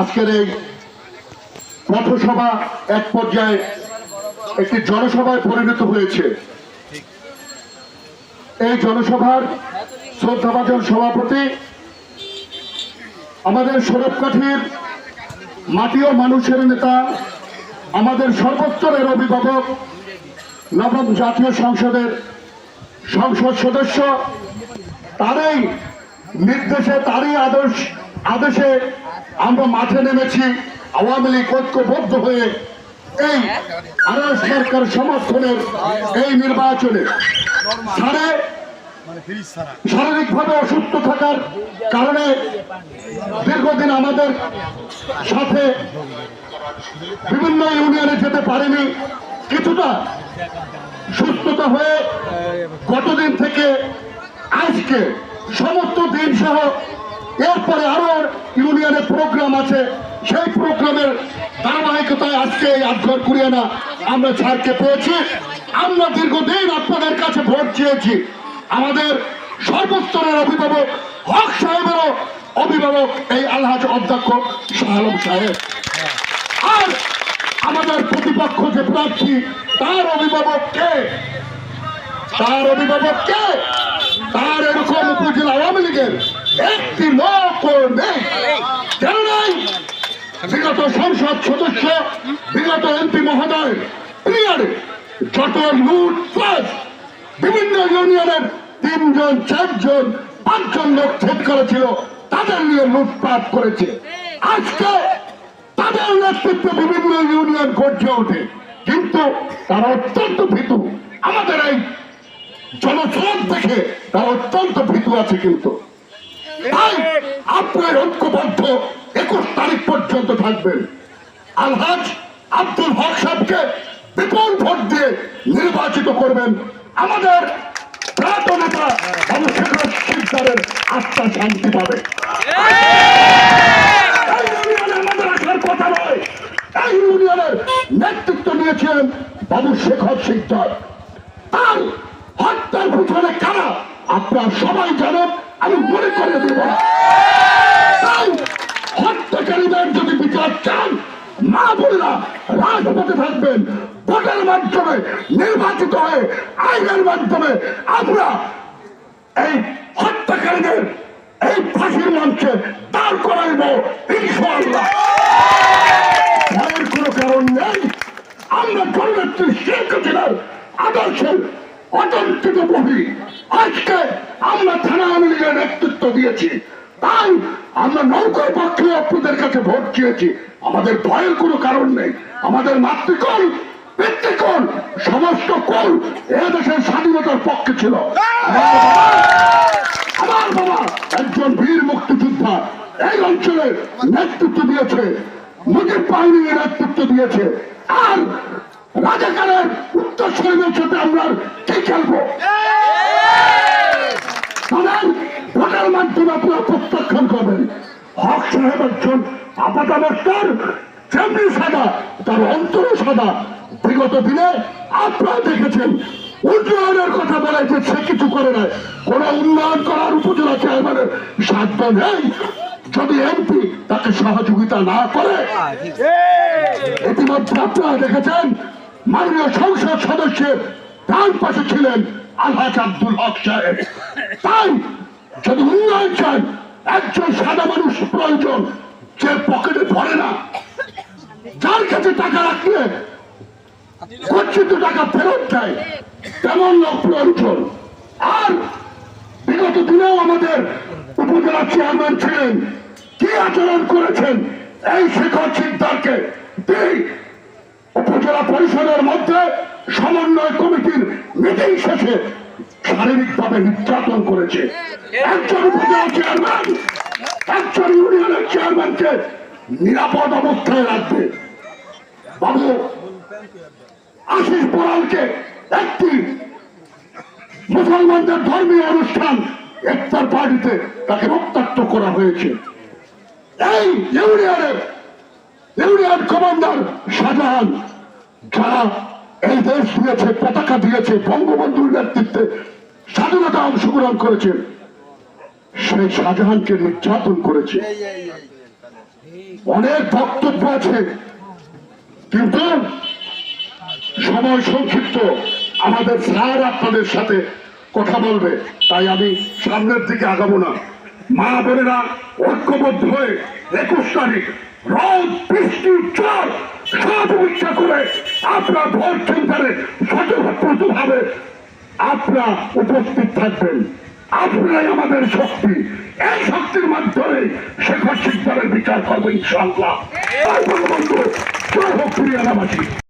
আজকের এই পথসভা এক পর্যায়ে একটি জনসভায় পরিণত হয়েছে। এই জনসভার শ্রদ্ধাভাজন সভাপতি আমাদের সৌরভকাঠির মাটি ও মানুষের নেতা, আমাদের সর্বস্তরের অভিভাবক, নবম জাতীয় সংসদের সংসদ সদস্য, তারই নির্দেশে, তারই আদর্শ আদেশে আমরা মাঠে নেমেছি, আওয়ামী লীগ ঐক্যবদ্ধ হয়ে এই আনার সরকার সমর্থনের এই নির্বাচনে সাড়ে শারীরিকভাবে অসুস্থ থাকার কারণে দীর্ঘদিন আমাদের সাথে বিভিন্ন ইউনিয়নে যেতে পারেনি। কিছুটা সুস্থতা হয়ে গতদিন থেকে আজকে সমস্ত দিন সহ এরপরে আরও ইউনিয়নের প্রোগ্রাম আছে। সেই প্রোগ্রামের ধারাবাহিকতায় আজকে এই আটঘর কুড়িয়ানা আমরা ছাড়কে পেয়েছি। আমরা দীর্ঘদিন আপনাদের কাছে ভোট চেয়েছি। আমাদের সর্বস্তরের অভিভাবক, হক সাহেবেরও অভিভাবক এই আলহাজ অধ্যক্ষ শাহ আলম সাহেব। আর আমাদের প্রতিপক্ষ যে প্রার্থী, তার অভিভাবক কে? তার অভিভাবক কে? তার এরকম উপজেলা আওয়ামী লীগের একটি লোক নেই কেন নাই বিগত সংসদ সদস্য বিগত এমপি মহোদয় পিরিয়ডে যত লুট বিভিন্ন ইউনিয়নের তিনজন চারজন পাঁচজন লোক ছেদ করেছিল তাদের নিয়ে লুটপাট করেছে আজকে তাদের নেতৃত্বে বিভিন্ন ইউনিয়ন গর্জে ওঠে কিন্তু তারা অত্যন্ত ভীতু আমাদের এই জনস্রোত দেখে তারা অত্যন্ত ভীতু আছে কিন্তু তাই আপনার ঐক্যবদ্ধ একুশ তারিখ পর্যন্ত থাকবেন। আলহাজ আব্দুল হক সাহেবকে বিপুল ভোট দিয়ে নির্বাচিত করবেন আমাদের প্রাত নেতা অবশেষ শিকদারের আত্মা শান্তি পাবে। আমাদের আসার কথা নয়, এই ইউনিয়নের নেতৃত্ব নিয়েছিলেন বাবু শেখর শিকদার তার হত্যার পিছনে কারা আপনারা সবাই জানেন, আমি মনে করে দেব। না। হত্যাকারীদের যদি বিচার চান, মা বোনেরা রাজপথে থাকবেন। ভোটের মাধ্যমে নির্বাচিত হয়ে, আইনের মাধ্যমে আমরা এই হত্যাকারীদের এই ফাঁসির মঞ্চে দাঁড় করাইব, ইনশাআল্লাহ। ভয়ের কোনো কারণ নেই। আমরা জননেত্রী শেখ হাসিনার আদর্শের অতন্ত্রিত বহি। আজকে আমরা থানা আওয়ামী লীগের নেতৃত্ব দিয়েছি। তাই আমরা নৌকার পক্ষে আপনাদের কাছে ভোট চেয়েছি। আমাদের ভয়ের কোনো কারণ নেই। আমাদের মাতৃকল পিতৃকল সমস্ত কল এ দেশের স্বাধীনতার পক্ষে ছিল। আমার বাবা- একজন বীর মুক্তিযোদ্ধা। এই অঞ্চলের নেতৃত্ব দিয়েছে। মুজিব বাহিনীর নেতৃত্ব দিয়েছে। আর রাজাকারের উত্তর শরীরের সাথে আমরা কি খেলব? তাদের ভোটের মাধ্যমে আপনারা প্রত্যাখ্যান করবেন। হক সাহেব একজন আপাতাবস্থার যেমনি সাদা তার অন্তরও সাদা। বিগত দিনে আপনারা দেখেছেন উন্নয়নের কথা বলে যে সে কিছু করে নাই। কোন উন্নয়ন করার উপজেলা চেয়ারম্যানের সাধ্য নেই। যদি এমপি তাকে সহযোগিতা না করে ইতিমধ্যে আপনারা দেখেছেন মাননীয় সংসদ সদস্যের ডান পাশে ছিলেন আলহাজ আব্দুল হক সাহেব। তাই যদি উন্নয়ন চান, একজন সাদা মানুষ প্রয়োজন, যে পকেটে ধরে না। যার কাছে টাকা রাখলে গচ্ছিত টাকা ফেরত দেয়, তেমন লোক প্রয়োজন। আর বিগত দিনেও আমাদের উপজেলা চেয়ারম্যান ছিলেন। কি আচরণ করেছেন? এই শেখর সিদ্ধারকে উপজেলা পরিষদের মধ্যে সমন্বয় কমিটির মিটিং শেষে শারীরিকভাবে নির্যাতন করেছে। একজন উপজেলা চেয়ারম্যান একজন ইউনিয়নের চেয়ারম্যানকে নিরাপদ অবস্থায় রাখবে। বাবু, আশিস বড়ালকে একটি মুসলমানদের ধর্মীয় অনুষ্ঠান ইফতার পার্টিতে তাকে রক্তাক্ত করা হয়েছে। এই ইউনিয়নের ইউনিয়ন কমান্ডার শাহজাহান যারা এই দেশ দিয়েছে, পতাকা দিয়েছে, বঙ্গবন্ধুর নেতৃত্বে স্বাধীনতা অংশগ্রহণ করেছে, সেই শাহজাহানকে নির্যাতন করেছে। অনেক বক্তব্য আছে, কিন্তু সময় সংক্ষিপ্ত, আমাদের স্যার আপনাদের সাথে কথা বলবে, তাই আমি সামনের দিকে আগাবো না। মা বোনেরা ঐক্যবদ্ধ হয়ে একুশ তারিখ রোদ বৃষ্টি জল সব উপেক্ষা করে আপনার ভোট সেন্টারে স্বতঃস্ফূর্তভাবে আপনারা উপস্থিত থাকবেন। আপনারাই আমাদের শক্তি। এই শক্তির মাধ্যমে শেখ হাসিনার বিচার করবেন ইনশাআল্লাহ। বঙ্গবন্ধু জয় হোক।